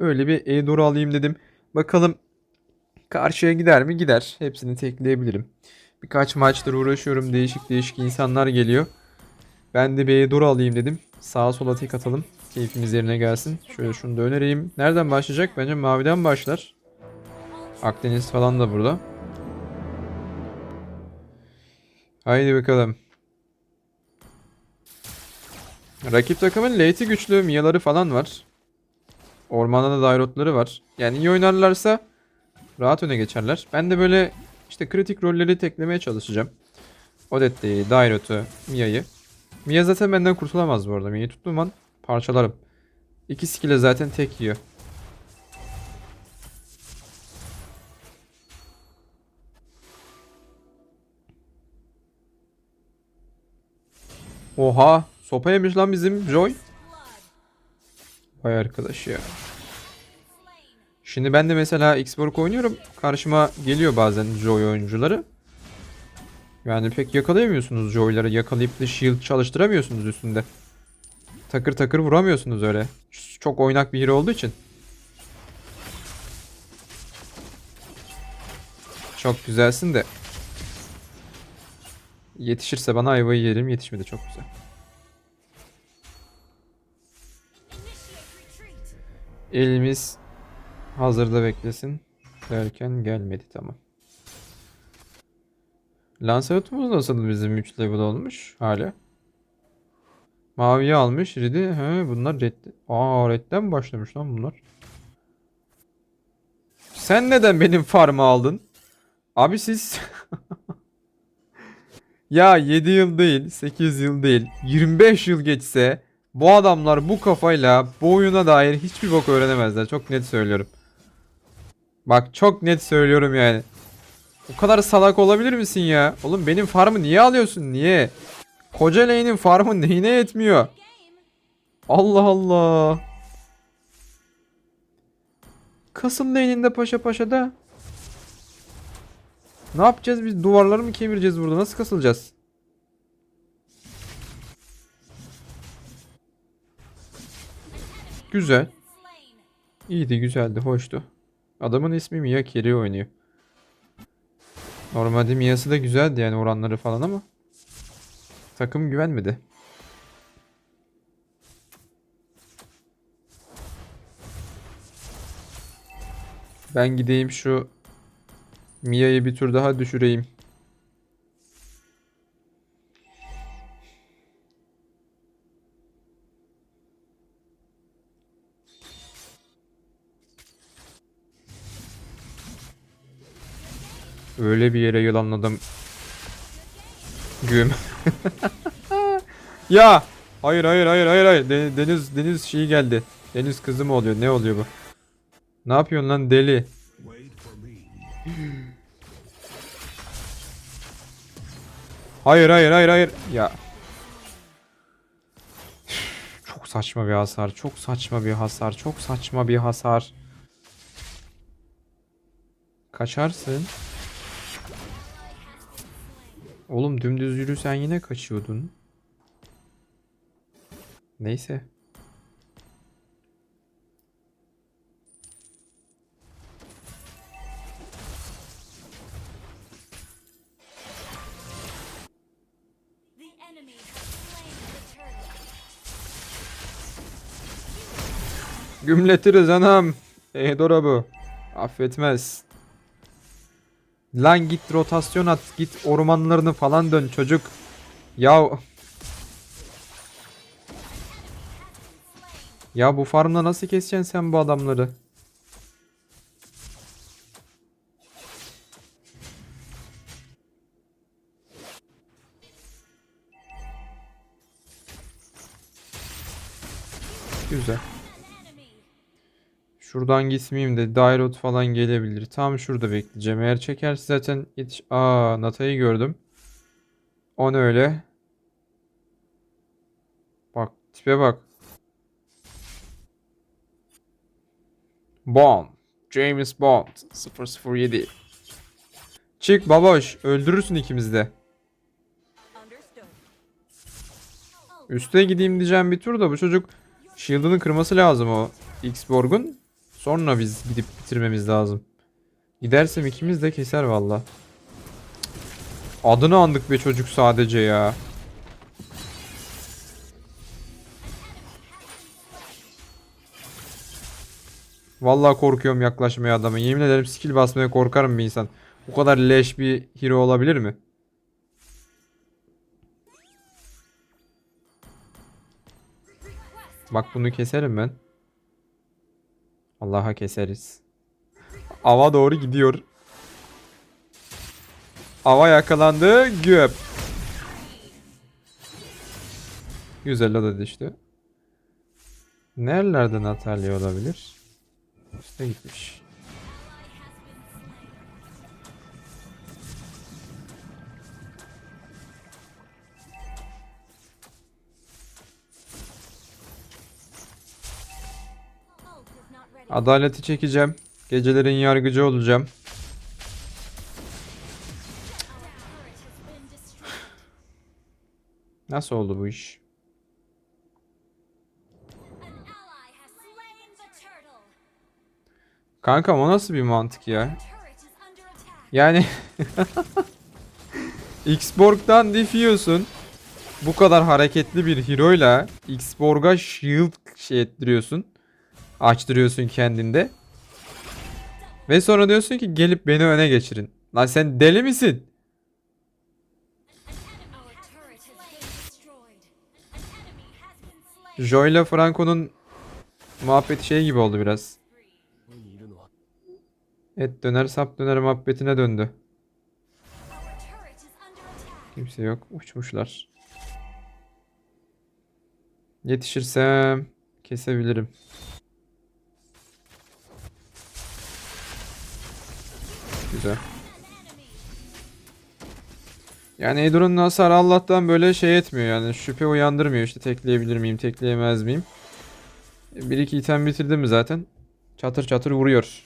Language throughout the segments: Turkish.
Öyle bir Eidor'u alayım dedim. Bakalım karşıya gider mi? Gider. Hepsini tekleyebilirim. Birkaç maçtır uğraşıyorum. Değişik değişik insanlar geliyor. Ben de bir Eidor'u alayım dedim. Sağa sola tek atalım. Keyfimiz yerine gelsin. Şöyle şunu da önereyim. Nereden başlayacak? Bence maviden başlar. Akdeniz falan da burada. Haydi bakalım. Rakip takımın late'i güçlü, miyaları falan var. Ormanda da dairotları var. Yani iyi oynarlarsa rahat öne geçerler. Ben de böyle işte kritik rolleri teklemeye çalışacağım. Odette'yi, Dairot'u, Mia'yı. Mia zaten benden kurtulamaz bu arada. Mia'yı tuttuğum an parçalarım. İki skill'e zaten tek yiyor. Oha! Sopa yemiş lan bizim Joy. Vay arkadaş ya. Şimdi ben de mesela Xborg oynuyorum. Karşıma geliyor bazen Joy oyuncuları. Yani pek yakalayamıyorsunuz Joy'ları. Yakalayıp da shield çalıştıramıyorsunuz üstünde. Takır takır vuramıyorsunuz öyle. Çok oynak bir hero olduğu için. Çok güzelsin de. Yetişirse bana ayvayı yerim. Yetişmedi çok güzel. Elimiz hazırda beklesin derken gelmedi tamam. Lancelot'umuz nasıl bizim 3 level olmuş hala? Maviyi almış. Red'i. He bunlar red. Aa redden mi başlamış lan bunlar? Sen neden benim farmı aldın? Abi siz... ya 7 yıl değil, 8 yıl değil, 25 yıl geçse bu adamlar bu kafayla bu oyuna dair hiçbir bok öğrenemezler. Çok net söylüyorum. Bak çok net söylüyorum yani. O kadar salak olabilir misin ya? Oğlum benim farmı niye alıyorsun? Niye? Koca lane'in farmı neyine yetmiyor? Allah Allah. Kasım lane'inde paşa paşa da. Ne yapacağız biz? Duvarları mı kemireceğiz burada? Nasıl kasılacağız? Güzel. İyiydi, güzeldi, hoştu. Adamın ismi Mia Carey oynuyor. Normalde Mia'sı da güzeldi yani oranları falan ama takım güvenmedi. Ben gideyim şu Mia'yı bir tur daha düşüreyim. Öyle bir yere yılanladım. Güm. ya! Hayır hayır hayır hayır hayır. De- deniz deniz şeyi geldi. Deniz kızı mı oluyor? Ne oluyor bu? Ne yapıyorsun lan deli? Hayır hayır hayır hayır. Ya. Çok saçma bir hasar. Çok saçma bir hasar. Çok saçma bir hasar. Kaçarsın. Oğlum dümdüz yürüsen yine kaçıyordun. Neyse. Gümletiriz anam. Ehdora bu. Affetmez. Lan git rotasyon at. Git ormanlarını falan dön çocuk. Ya. Ya bu farmla nasıl keseceksin sen bu adamları? Şuradan gitmeyeyim de Dairot falan gelebilir. Tam şurada bekleyeceğim. Eğer çekerse zaten yetiş... Aa Nata'yı gördüm. O ne öyle? Bak tipe bak. Bond. James Bond. 007. Çık baboş. Öldürürsün ikimizi de. Üste gideyim diyeceğim bir tur da bu çocuk shield'ını kırması lazım o X-Borg'un. Sonra biz gidip bitirmemiz lazım. Gidersem ikimiz de keser valla. Adını andık be çocuk sadece ya. Vallahi korkuyorum yaklaşmaya adama. Yemin ederim skill basmaya korkarım bir insan. Bu kadar leş bir hero olabilir mi? Bak bunu keserim ben. Allah'a keseriz. Ava doğru gidiyor. Ava yakalandı. Güp. Güzel o düştü. Nerelerden Natalya olabilir? İşte gitmiş. Adaleti çekeceğim. Gecelerin yargıcı olacağım. Nasıl oldu bu iş? Kankam o nasıl bir mantık ya? Yani Xborg'dan difiyorsun. Bu kadar hareketli bir hero'yla Xborg'a shield şey ettiriyorsun. Açtırıyorsun kendinde. Ve sonra diyorsun ki gelip beni öne geçirin. Lan sen deli misin? Joy ile Franco'nun muhabbeti şey gibi oldu biraz. Et döner sap döner muhabbetine döndü. Kimse yok. Uçmuşlar. Yetişirsem kesebilirim. Güzel. Yani Edron'un hasarı Allah'tan böyle şey etmiyor yani şüphe uyandırmıyor işte tekleyebilir miyim tekleyemez miyim. Bir iki item bitirdi mi zaten çatır çatır vuruyor.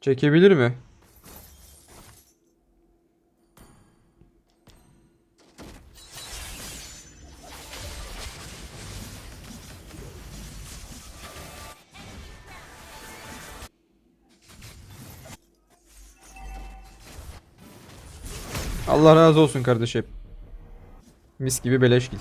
Çekebilir mi? Allah razı olsun kardeşim. Mis gibi beleş git.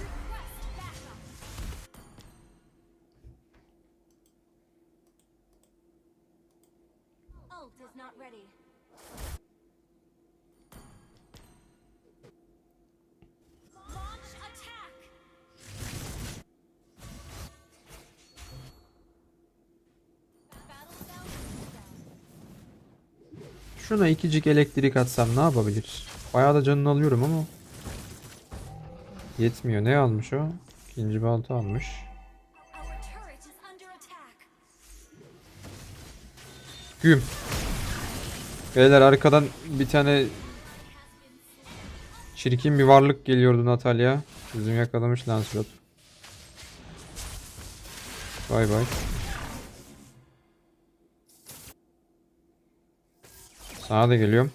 Şuna ikicik elektrik atsam ne yapabilir? Bayağı da canını alıyorum ama. Yetmiyor. Ne almış o? İkinci balta almış. Güm. Beyler arkadan bir tane çirkin bir varlık geliyordu Natalya. Bizim yakalamış Lancelot. Bay bay. Sana da geliyorum.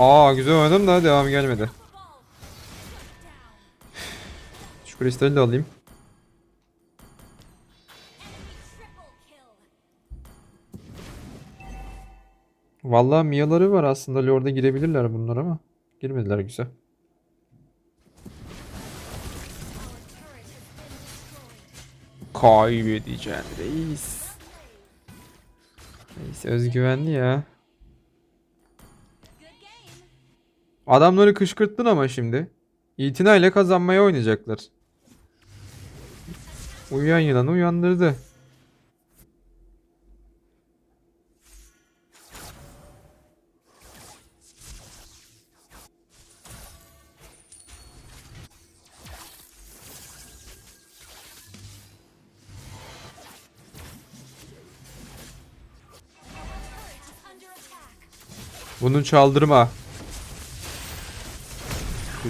Aa güzel oynadım da devam gelmedi. Şu kristali de alayım. Vallahi Mia'ları var aslında. Lord'a girebilirler bunlar ama. Girmediler güzel. Kaybedeceksin reis. Reis özgüvenli ya. Adamları kışkırttın ama şimdi. İtinayla kazanmaya oynayacaklar. Uyuyan yılanı uyandırdı. Turret is under attack. Bunu çaldırma.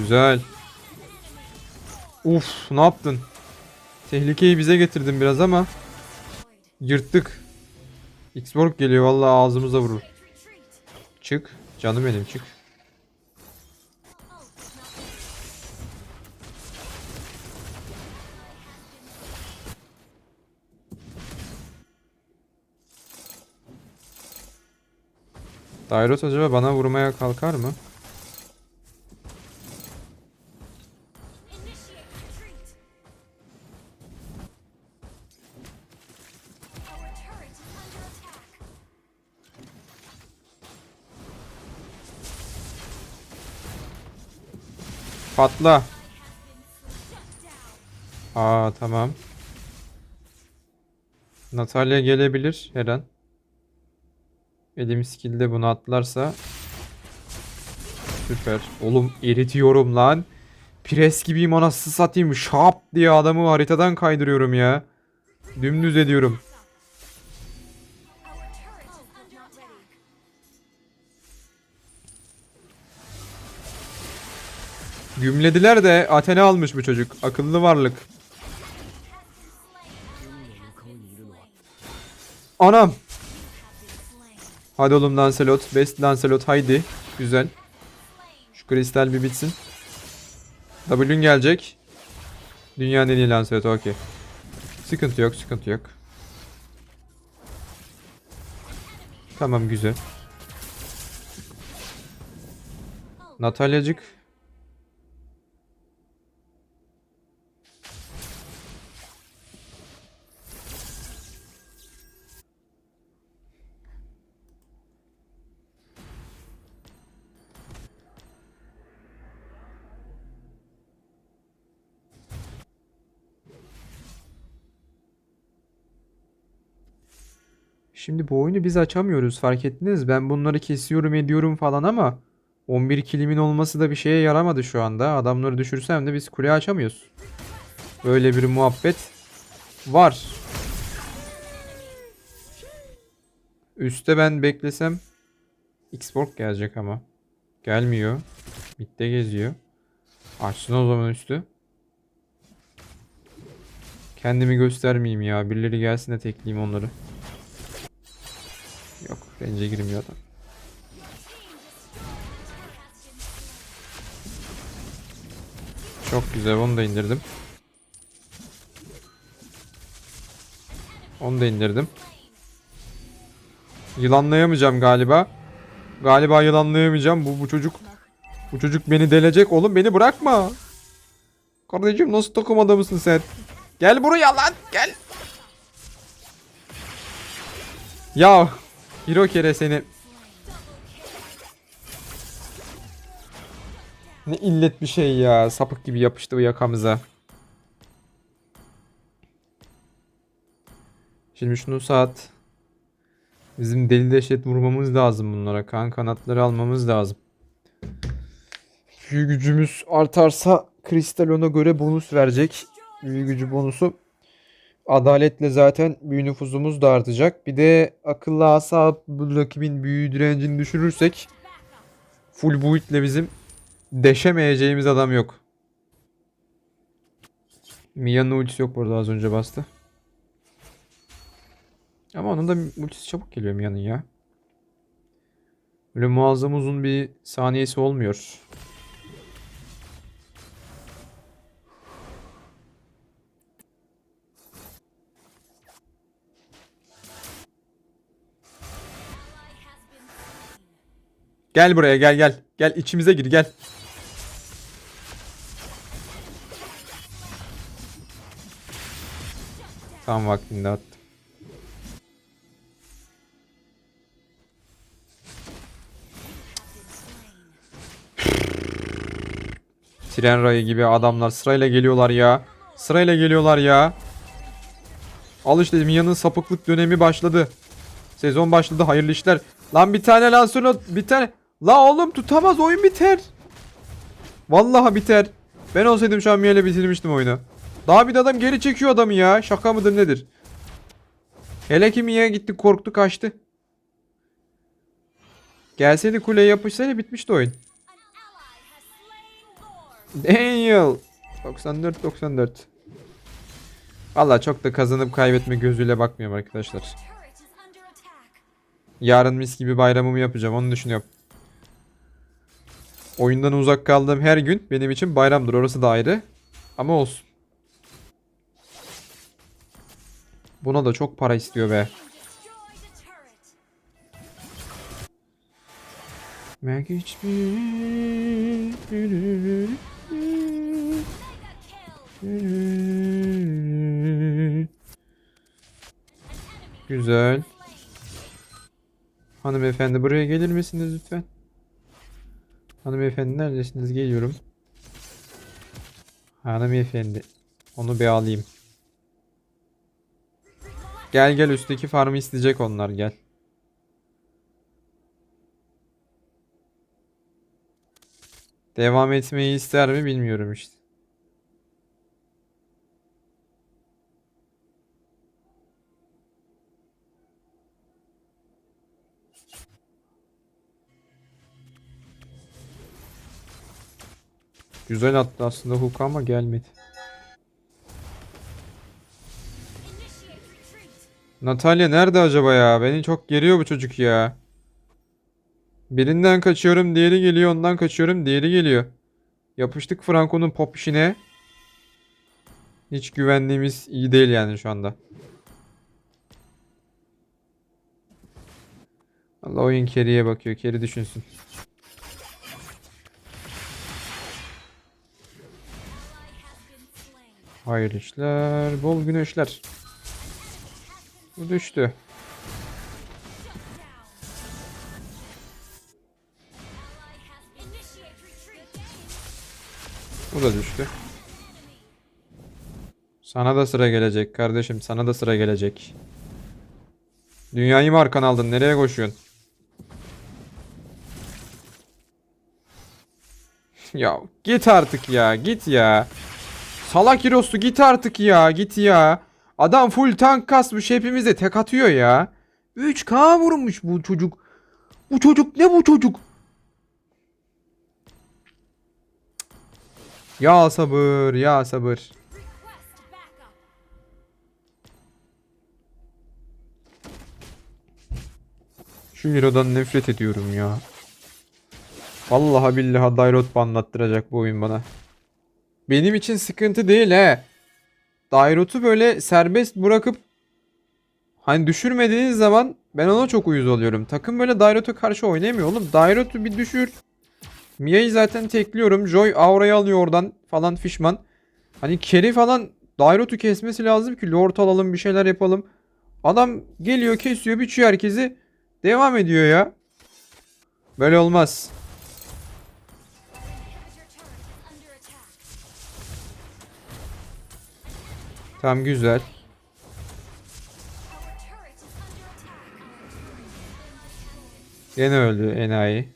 Güzel. Uf ne yaptın? Tehlikeyi bize getirdin biraz ama. Yırttık. Xborg geliyor vallahi ağzımıza vurur. Çık. Canım benim çık. Dairot acaba bana vurmaya kalkar mı? Patla. Aa tamam. Natalya gelebilir her an. Elim skill'de bunu atlarsa süper. Oğlum eritiyorum lan. Pres gibiyim anasını satayım. Şap diye adamı haritadan kaydırıyorum ya. Dümdüz ediyorum. Gümlediler de Athena almış bu çocuk. Akıllı varlık. Anam. Hadi oğlum Lancelot. Best Lancelot haydi. Güzel. Şu kristal bir bitsin. W'ün gelecek. Dünyanın en iyi Lancelot okey. Sıkıntı yok sıkıntı yok. Tamam güzel. Natalyacık. Şimdi bu oyunu biz açamıyoruz fark ettiniz. Ben bunları kesiyorum ediyorum falan ama 11 kilimin olması da bir şeye yaramadı şu anda. Adamları düşürsem de biz kule açamıyoruz. Böyle bir muhabbet var. Üste ben beklesem Xborg gelecek ama. Gelmiyor. Mid'de geziyor. Açsın o zaman üstü. Kendimi göstermeyeyim ya. Birileri gelsin de tekleyeyim onları. Range'e girmiyor adam. Çok güzel. Onu da indirdim. Onu da indirdim. Yılanlayamayacağım galiba. Galiba yılanlayamayacağım. Bu bu çocuk bu çocuk beni delecek oğlum. Beni bırakma. Kardeşim nasıl takım adamısın sen? Gel buraya lan. Gel. Ya Hiro kere seni Ne illet bir şey ya. Sapık gibi yapıştı bu yakamıza. Şimdi şunu saat. Bizim deli deşet vurmamız lazım bunlara. Kan kanatları almamız lazım. Büyü gücümüz artarsa kristal ona göre bonus verecek. Büyü gücü bonusu. Adaletle zaten büyü nüfuzumuz da artacak. Bir de akıllı asa rakibin büyü direncini düşürürsek full build'le bizim deşemeyeceğimiz adam yok. Mia'nın ultisi yok burada az önce bastı. Ama onun da ultisi çabuk geliyor Mia'nın ya. Böyle muazzam uzun bir saniyesi olmuyor. Gel buraya gel gel. Gel içimize gir gel. Tam vaktinde attım. Tren rayı gibi adamlar sırayla geliyorlar ya. Sırayla geliyorlar ya. Al işte Mia'nın sapıklık dönemi başladı. Sezon başladı hayırlı işler. Lan bir tane Lancelot bir tane. La oğlum tutamaz oyun biter. Vallahi biter. Ben olsaydım şu bitirmiştim oyunu. Daha bir adam geri çekiyor adamı ya. Şaka mıdır nedir? Hele ki Mia gitti korktu kaçtı. Gelseydi kuleye yapışsaydı bitmişti oyun. Daniel. 94 94. Valla çok da kazanıp kaybetme gözüyle bakmıyorum arkadaşlar. Yarın mis gibi bayramımı yapacağım onu düşünüyorum. Oyundan uzak kaldığım her gün benim için bayramdır orası da ayrı. Ama olsun. Buna da çok para istiyor be. Güzel. Hanımefendi buraya gelir misiniz lütfen? Hanımefendi neredesiniz? Geliyorum. Hanımefendi. Onu bir alayım. Gel gel üstteki farmı isteyecek onlar gel. Devam etmeyi ister mi bilmiyorum işte. Güzel attı aslında hook ama gelmedi. Natalya nerede acaba ya? Beni çok geriyor bu çocuk ya. Birinden kaçıyorum, diğeri geliyor, ondan kaçıyorum, diğeri geliyor. Yapıştık Franco'nun pop işine. Hiç güvendiğimiz iyi değil yani şu anda. Allah oyun Kerry'e bakıyor. Kerry düşünsün. Hayırlı işler, bol güneşler. Bu düştü. Bu da düştü. Sana da sıra gelecek kardeşim. Sana da sıra gelecek. Dünyayı mı arkan aldın? Nereye koşuyorsun? ya git artık ya. Git ya. Salak Hiros'u git artık ya. Git ya. Adam full tank kasmış. Hepimize tek atıyor ya. 3K vurmuş bu çocuk. Bu çocuk ne bu çocuk? Ya sabır, ya sabır. Şu Hero'dan nefret ediyorum ya. Vallahi billahi Dairot anlattıracak bu oyun bana. Benim için sıkıntı değil he. Dairot'u böyle serbest bırakıp hani düşürmediğiniz zaman ben ona çok uyuz oluyorum. Takım böyle Dairot'a karşı oynayamıyor oğlum. Dairot'u bir düşür. Mia'yı zaten tekliyorum. Joy Aura'yı alıyor oradan falan fişman. Hani Kerry falan Dairot'u kesmesi lazım ki Lord alalım bir şeyler yapalım. Adam geliyor kesiyor biçiyor herkesi. Devam ediyor ya. Böyle olmaz. Tam güzel. Gene öldü enayi.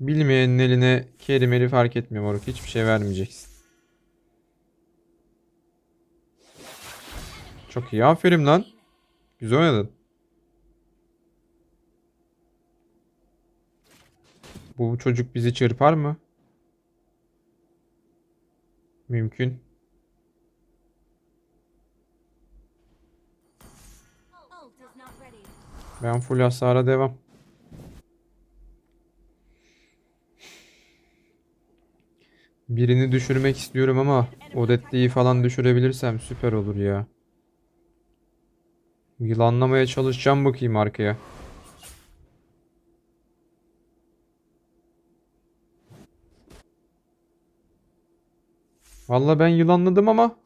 Bilmeyenin eline kerimeli fark etmiyor moruk. Hiçbir şey vermeyeceksin. Çok iyi. Aferin lan. Güzel oynadın. Bu çocuk bizi çırpar mı? Mümkün. Ben full hasara devam. Birini düşürmek istiyorum ama Odette'yi falan düşürebilirsem süper olur ya. Yılanlamaya çalışacağım bakayım arkaya. Valla ben yılanladım ama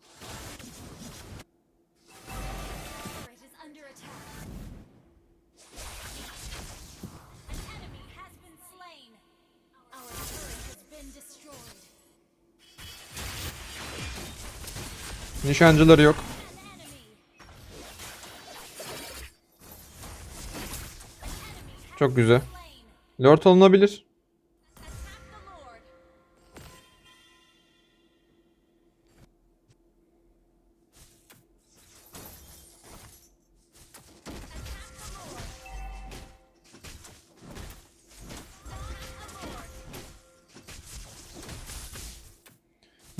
nişancıları yok. Çok güzel. Lord alınabilir.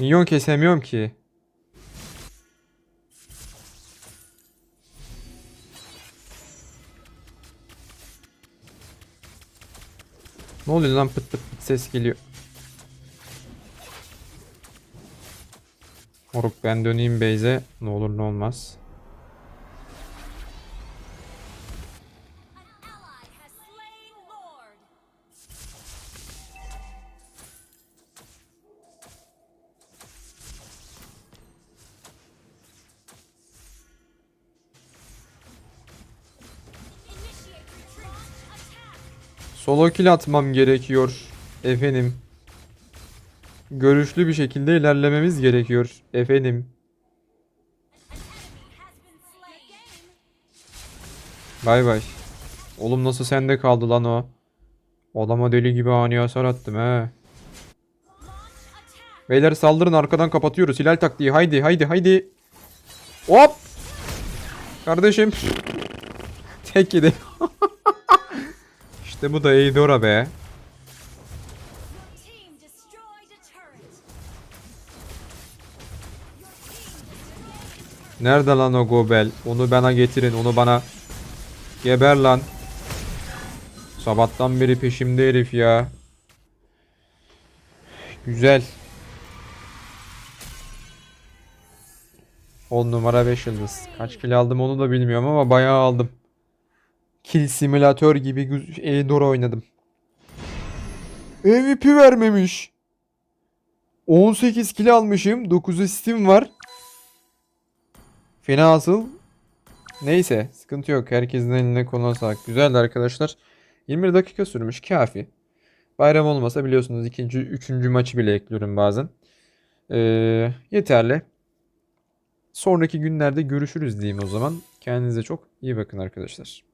Minyon kesemiyorum ki. Ne oluyor lan pıt pıt pıt ses geliyor. Moruk ben döneyim base'e. Ne olur ne olmaz. Solo atmam gerekiyor. Efendim. Görüşlü bir şekilde ilerlememiz gerekiyor. Efendim. Bay bay. Oğlum nasıl sende kaldı lan o? Adama deli gibi ani hasar attım he. Beyler saldırın arkadan kapatıyoruz. Hilal taktiği. Haydi haydi haydi. Hop. Kardeşim. Tek yedi. İşte bu da Eidora be. Nerede lan o Gobel? Onu bana getirin. Onu bana. Geber lan. Sabahtan beri peşimde herif ya. Güzel. 10 numara 5 yıldız. Kaç kill aldım onu da bilmiyorum ama bayağı aldım. Kill simülatör gibi Eidora oynadım. MVP vermemiş. 18 kill almışım. 9 asistim var. Fena asıl. Neyse sıkıntı yok. Herkesin eline koluna sağlık. Güzeldi arkadaşlar. 21 dakika sürmüş. Kafi. Bayram olmasa biliyorsunuz ikinci, üçüncü maçı bile ekliyorum bazen. Ee, yeterli. Sonraki günlerde görüşürüz diyeyim o zaman. Kendinize çok iyi bakın arkadaşlar.